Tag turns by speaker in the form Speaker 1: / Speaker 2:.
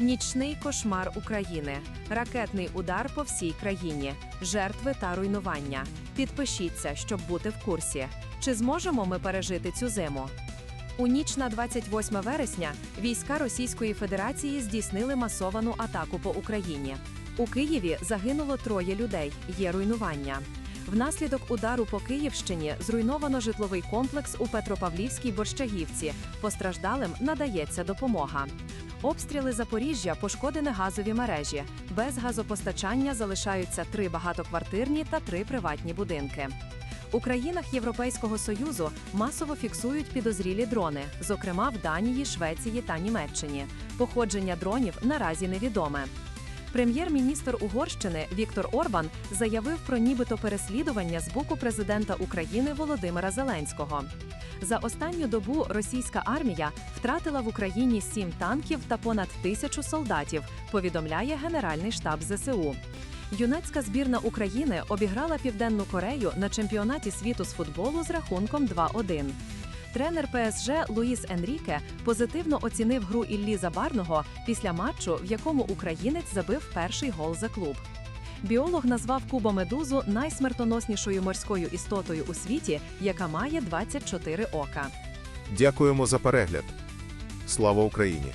Speaker 1: Нічний кошмар України. Ракетний удар по всій країні. Жертви та руйнування. Підпишіться, щоб бути в курсі. Чи зможемо ми пережити цю зиму? У ніч на 28 вересня війська Російської Федерації здійснили масовану атаку по Україні. У Києві загинуло троє людей. Є руйнування. Внаслідок удару по Київщині зруйновано житловий комплекс у Петропавлівській Борщагівці. Постраждалим надається допомога. Обстріли Запоріжжя пошкодені газові мережі. Без газопостачання залишаються три багатоквартирні та три приватні будинки. У країнах Європейського союзу масово фіксують підозрілі дрони, зокрема в Данії, Швеції та Німеччині. Походження дронів наразі невідоме. Прем'єр-міністр Угорщини Віктор Орбан заявив про нібито переслідування з боку президента України Володимира Зеленського. За останню добу російська армія втратила в Україні сім танків та понад тисячу солдатів. Повідомляє Генеральний штаб ЗСУ. Юнацька збірна України обіграла Південну Корею на чемпіонаті світу з футболу з рахунком 2-1. Тренер ПСЖ Луїс Енріке позитивно оцінив гру Іллі Забарного після матчу, в якому українець забив перший гол за клуб. Біолог назвав кубомедузу найсмертоноснішою морською істотою у світі, яка має 24 ока.
Speaker 2: Дякуємо за перегляд. Слава Україні!